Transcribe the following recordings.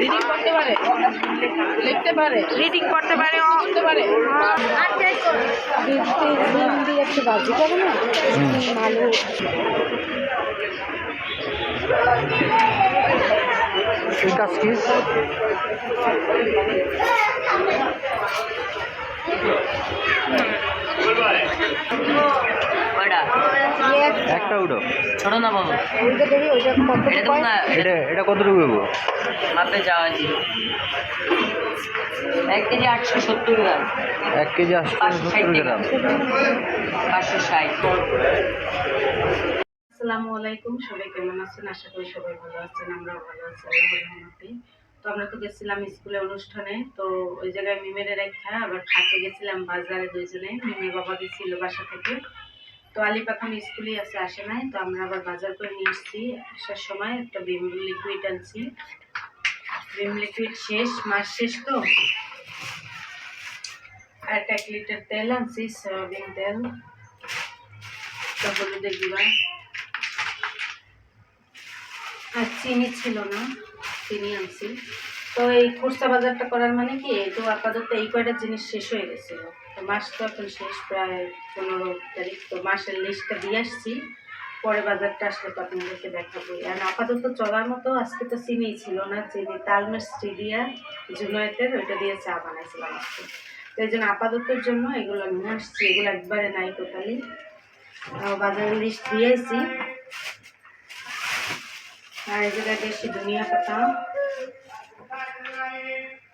Reading করতে পারে? লিখতে পারে? রিডিং করতে পারে করতে পারে? একটু বাজি না আলু এই কাজ কি কয়টা একটা উঠো। ছোট না বাবু ওইটা দেখি ওইটা কত এটা এটা এটা কতটুকু দেবো? মাপে যাওয়া জি এক কেজি আটশো সত্তর গ্রাম। এক কেজি আটশো পাঁচশো ষাট সত্তর গ্রাম। পাঁচশো ষাট। আসসালামু আলাইকুম সবাই কেমন আছেন? আশা করি সবাই ভালো আছেন আমরাও ভালো আছি রহমতে। তো আমরা তো গেছিলাম স্কুলে অনুষ্ঠানে, তো ওই জায়গায় মিমের রেখা আবার খাতে গেছিলাম বাজারে দুইজনে, মিমের বাবা গেছিল বাসা থেকে। তো আলিপ এখন স্কুলেই আছে, আসে নাই, তো আমরা আবার বাজার করে নিয়ে এসেছি। আসার সময় একটা বিম লিকুইড আনছি। বিম লিকুইড শেষ, মাস শেষ তো। আর একটা এক লিটার তেল আনছি, সয়াবিন তেল। তো হলুদের গুঁড়া। আর চিনি ছিল না। চিনি আনছি। তো এই খুচরা বাজারটা করার মানে কি তো আপাতত এই কয়টা জিনিস শেষ হয়ে গেছিল তো মাস তো এখন শেষ, প্রায় পনেরো তারিখ, তো মাসের লিস্টটা দিয়ে আসছি। পরে বাজারটা আসলে তো আপনাদেরকে দেখাবো। আর আপাতত চলার মতো আজকে তো চিনি ছিল না চিনি তালমের স্টেডিয়া জুনাইতের ওইটা দিয়ে চা বানাইছিলাম আজকে। তো এই জন্য আপাততের জন্য এগুলো নিয়ে আসছি, এগুলো একবারে নাই টোটালি বাজারের লিস্ট দিয়েছি আর এই জায়গায় বেশি ধনিয়া পাতা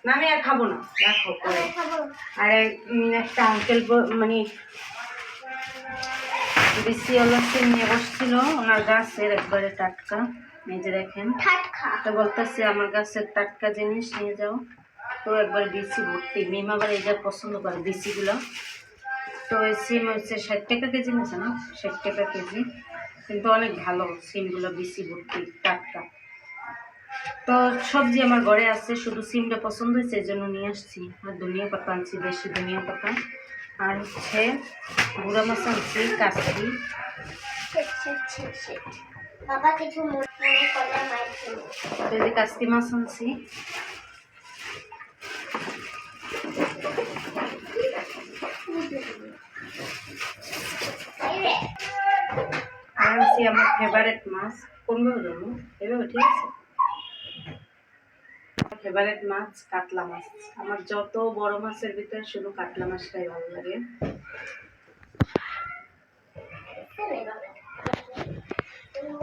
না আমি আর খাব না রাখো পরে। আর একটা আঙ্কেল মানে বেশি অলসি নিয়ে বসছিল ওনার গাছের একবারে টাটকা এই যে দেখেন। তো বলতেছে আমার গাছের টাটকা জিনিস নিয়ে যাও। তো একবার বেশি ভর্তি মিম আবার এই যা পছন্দ করে বেশিগুলো তো এই সিম হচ্ছে ষাট টাকা কেজি নিয়েছে না? ষাট টাকা কেজি। কিন্তু অনেক ভালো সিমগুলো বেশি ভর্তি টাটকা। তো সবজি আমার ঘরে আছে শুধু সিমটা পছন্দ হয়েছে এই জন্য নিয়ে আসছি। আর ধনিয়া পাতা আনছি বেশি ধনিয়া পাতা। আর হচ্ছে গুঁড়া মাছ আনছি কাঁচি বাবা কিছু মনে করলে মাইক দেবো। তো এই যে কাস্তি মাছ আনছি। আনছি আমার ফেভারেট মাছ। কোনভাবে জন্য এভাবে, ঠিক আছে? ফেভারেট মাছ কাতলা মাছ। আমার যত বড় মাছের ভিতরে শুধু কাতলা মাছটাই ভালো লাগে।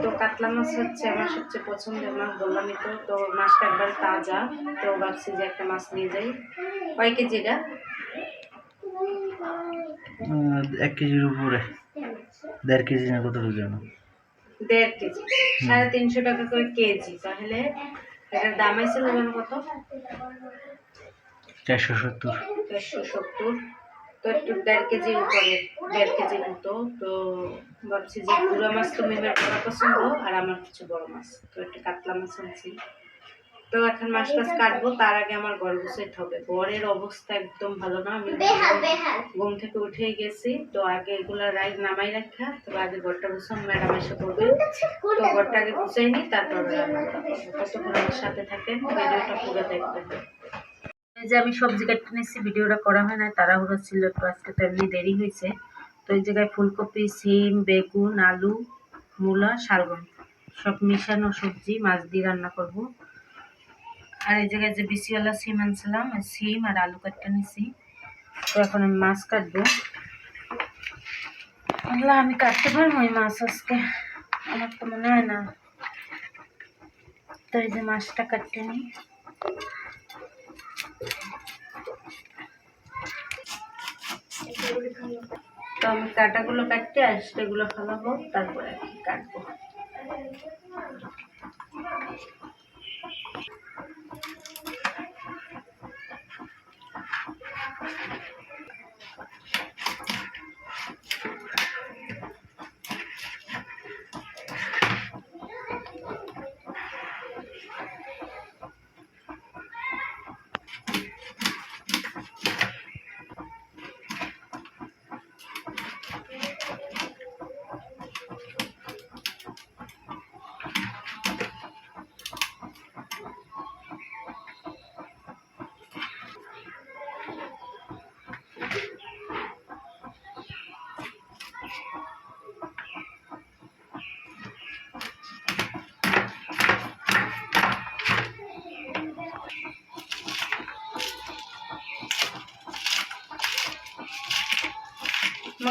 তো কাতলা মাছ হচ্ছে আমার সবচেয়ে পছন্দের মাছ বললামই তো। তো মাছটা একবার তাজা। তো ভাবছি যে একটা মাছ নিয়ে যাই। কয় কেজি এটা এক কেজির উপরে। দেড় কেজি না কতটুকু জানো? দেড় কেজি। সাড়ে তিনশো টাকা করে কেজি তাহলে এটার দাম আছে কত? চারশো সত্তর। দেড়শো সত্তর। তো একটু দেড় কেজির উপরে দেড় কেজির মতো। তো ভাবছি যে গুঁড়া মাছ তো মেমের বড় পছন্দ আর আমার কিছু বড় মাছ। তো একটু কাতলা মাছ আনছি। তো এখন মাছ টাছ কাটবো তার আগে আমার ঘর গুছাইতে হবে। ঘরের অবস্থা একদম ভালো না আমি ঘুম থেকে উঠেই গেছি। তো আগে এগুলা রাই নামাই রাখা তো আগে ঘরটা গুছাম ম্যাডাম এসে করবে তো ঘরটা আগে গুছাই নি তারপর রান্না কতক্ষণ আমার সাথে থাকেন ভিডিওটা পুরো দেখবেন এই যে আমি সবজি কেটে নিয়েছি ভিডিওটা করা হয় না তাড়াহুড়ো ছিল একটু আজকে তো এমনি দেরি হয়েছে। তো এই জায়গায় ফুলকপি সিম বেগুন আলু মূলা শালগম সব মিশানো সবজি মাছ দিয়ে রান্না করব। আর এই জায়গায় যে বিসিওয়ালা সিম আনছিলাম ওই সিম আর আলু কাটতে নিছি। তো এখন আমি মাছ কাটবো। আমি কাটতে পারব ওই মাছ আজকে? আমার তো মনে হয় না। তো এই যে মাছটা কাটতে নিই। তো আমি কাটাগুলো কাটতে আর সেগুলো ফেলাবো, তারপরে কাটবো।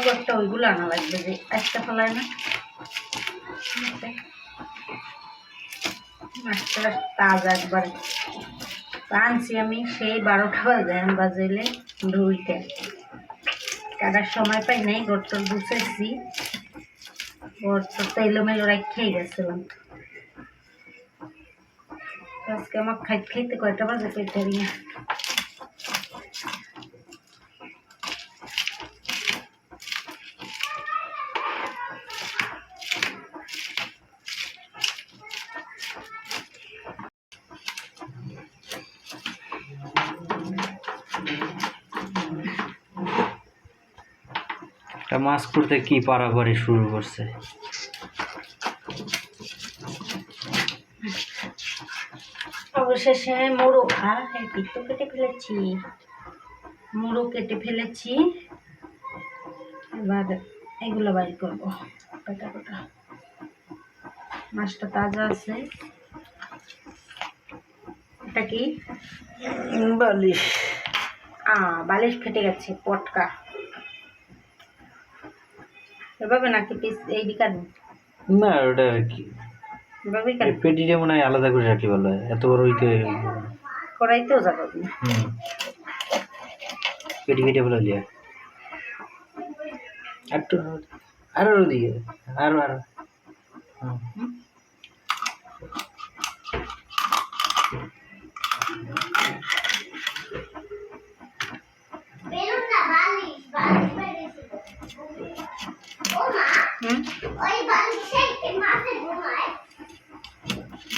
গড়টা ওইগুলো আনা লাগবে যে একটা ফলায় না। মাছটা তাজা একবারে। আনছি আমি, সেই বারোটা বাজে বাজাইলে ধুইতে কাটার সময় পাই নাই গড়টা গুছাইছি। গড়টা তো এলোমেলো রেখেই গেছিলাম। আজকে আমার খাইতে খাইতে কয়টা বাজে পেটে তা মাছ করতে কি পারাপারি শুরু করছে? অবশেষে মোড়ো খা এই কেটে ফেলেছি। মুড়ো কেটে ফেলেছি। এবার এগুলো বাইর করব। কটা কটা মাছটা তাজা আছে। এটা কি? বালিশ। আ বালিশ ফেটে গেছে পটকা। এভাবে নাকি পিস এই দিকে না ওটা আর কি। এভাবে কেন? পেটিটা মনে হয় আলাদা করে রাখি ভালো হয় এত বড় হইতে কড়াইতেও যাবে হুম। পেটি কেটে বলে লিয়া একটু আরও দিয়ে আরও আরও। হুম। বেলুন না বালিশ বালিশ বেরিয়েছে ও মা হুম ওই বালিশে মাথে ঘুমায়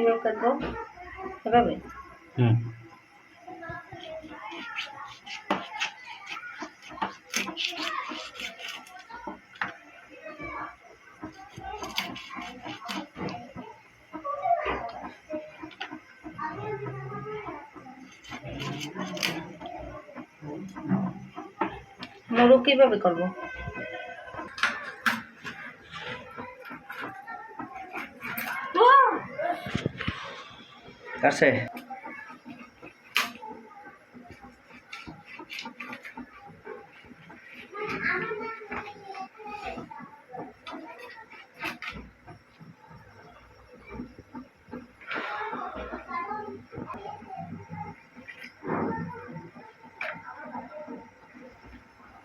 কীভাবে কাটবো এভাবে। হুম। মুড়ো কীভাবে করব। আছে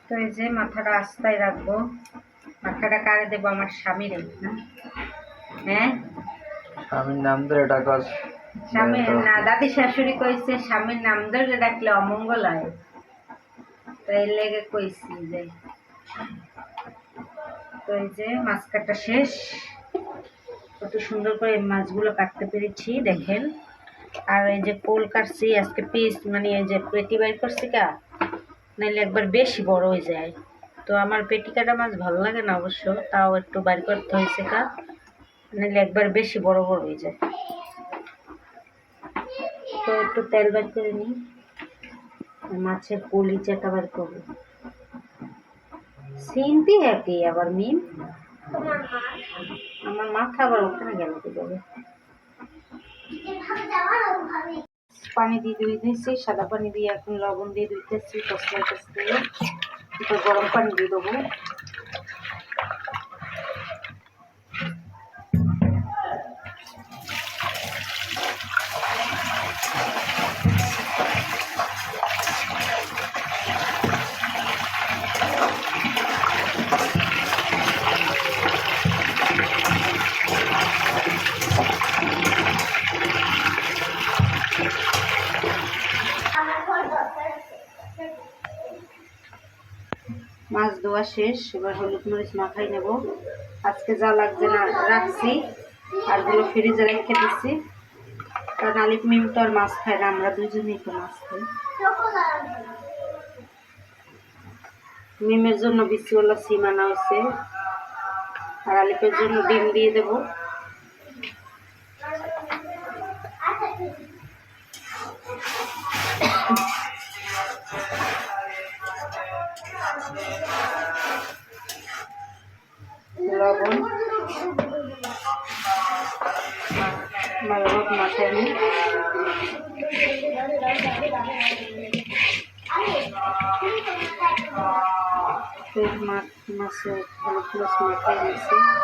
তো এই যে মাথাটা আস্তায় রাখব। মাথাটা কারে দেবো? আমার স্বামীরে হ্যাঁ? হ্যাঁ? আমি নাম ধরে টাকা স্বামীর না দাদি শাশুড়ি কইছে স্বামীর নাম ধরে ডাকলে অমঙ্গল হয়। তো এই লেগে কইছি যে তো এই যে মাছ কাটা শেষ। কত সুন্দর করে মাছগুলো কাটতে পেরেছি দেখেন। আর এই যে পোল কাটছি আজকে পিস মানে এই যে পেটি বাইর করছি কা নাইলে একবার বেশি বড় হয়ে যায়। তো আমার পেটি কাটা মাছ ভালো লাগে না অবশ্য তাও একটু বাইর করতে হয়েছে কা নাইলে একবার বেশি বড় বড় হয়ে যায়। তো একটু তেল বের করে নিই। মাছের কলিজাটা বার করব। সিনতি একই, আবার মিম? আমার মাথা আবার ওখানে গেল যাওয়ার ওভাবে পানি দিয়ে ধুয়ে দিয়েছি সাদা পানি দিয়ে এখন লবণ দিয়ে ধুইতেছি দিয়ে। একটু গরম পানি দিয়ে দেবো আমার মাছ ধোয়া শেষ, এবার হলুদ মরিচ মাখাই নেব। আজকে যা লাগছে না, রাখছি। আরগুলো ফ্রিজে রেখে দিচ্ছি। কারণ আলিপ মিম তো আর মাছ খায় না, আমরা দুজনেই তো মাছ খাই। মিমের জন্য বিসিওয়ালা সিম আনা হয়েছে। আর আলিপের জন্য ডিম দিয়ে দেব।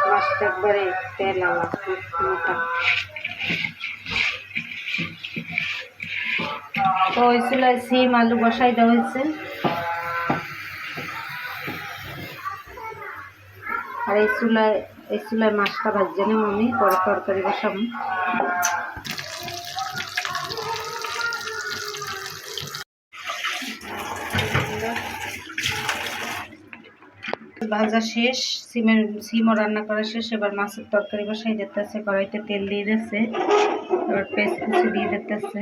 মাছটা একবারে তেল আলা মোটা তো ওই সিম, আলু বসাই দেওয়া হয়েছে। আর এই চুলায় এই চুলায় মাছটা ভাজছে নেব আমি, পরে তরকারি বসাবো। ভাজা শেষ, সিমের, সিমও রান্না করা শেষ, এবার মাছের তরকারি বসাই দিতেছে, কড়াইতে তেল দিয়ে দিচ্ছে এবার পেস্ট কিছু দিয়ে দিতেছে।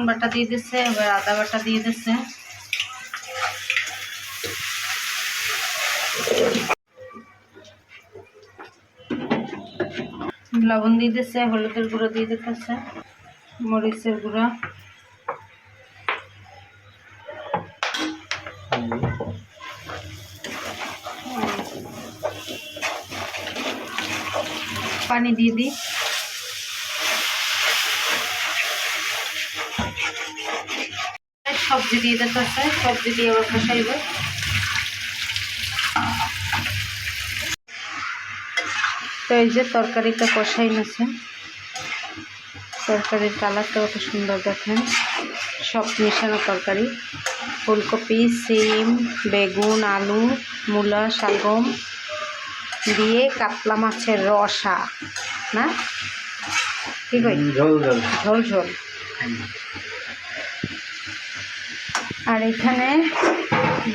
রসুন বাটা দিয়ে দিচ্ছে এবার আদা বাটা দিয়ে দিচ্ছে লবণ দিয়ে দিচ্ছে হলুদের গুঁড়ো দিয়ে দিতেছে, মরিচের গুঁড়ো। পানি দিয়ে দিই। সবজি দিয়ে দিতেছে সবজি দিয়ে আবার কষাইবে তো এই যে তরকারিটা কষাই নিছে তরকারির কালারটা কত সুন্দর দেখেন। সব মেশানো তরকারি। ফুলকপি সিম বেগুন আলু মূলা শালগম দিয়ে কাতলা মাছের রসা না? কি কই? ঝোল ঝোল। ঝোল ঝোল। আর এখানে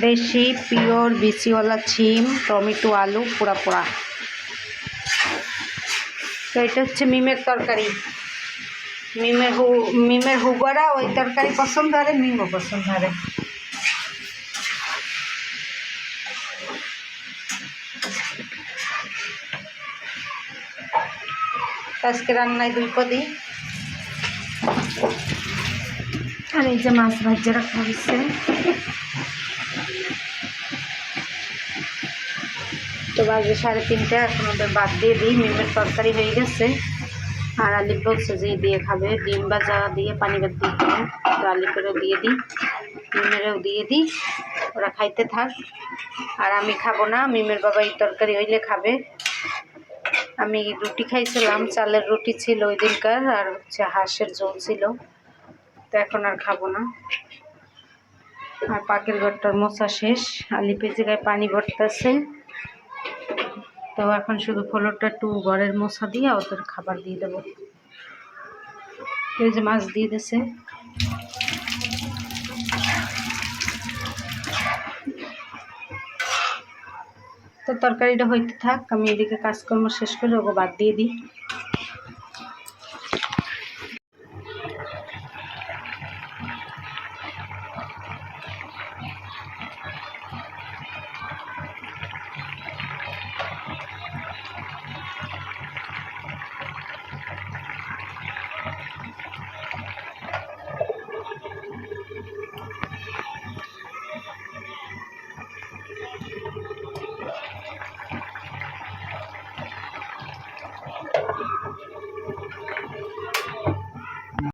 দেশি পিওর বিসিওয়ালা ছিম, টমেটো, আলু, পোড়া পোড়া। তো এটা হচ্ছে মিমের তরকারি। মিমের হু, মিমের হুগরা ওই তরকারি পছন্দ করে মিমও পছন্দ করে আজকে রান্নায় দুই পদি আর এই যে মাছ ভাজে রাখা হয়েছে। তো বাজে সাড়ে তিনটে, এখন ওদের বাদ দিয়ে দিই মিমের তরকারি হয়ে গেছে। আর আলিপ বলছে যে দিয়ে খাবে, ডিম ভাজা দিয়ে পানি ভাত দিয়ে খাবে তো আলিপেরও দিয়ে দিই মিমেরও দিয়ে দিই, ওরা খাইতে থাক। আর আমি খাব না মিমের বাবা এই তরকারি হইলে খাবে। আমি রুটি খাইছিলাম, চালের রুটি ছিল ওই দিনকার আর হচ্ছে হাঁসের ঝোল ছিল। তো এখন আর খাব না। আর পাকের ঘরটার মোছা শেষ। আর আলিপের জায়গায় পানি ভরতেছে। তো এখন শুধু ফলোরটা একটু ঘরের মোছা দিয়ে ওদের খাবার দিয়ে দেবো। এই যে মাছ দিয়ে দিছে। তো তরকারিটা হইতে থাক, আমি এদিকে কাজকর্ম শেষ করে ওকে বাদ দিয়ে দিই।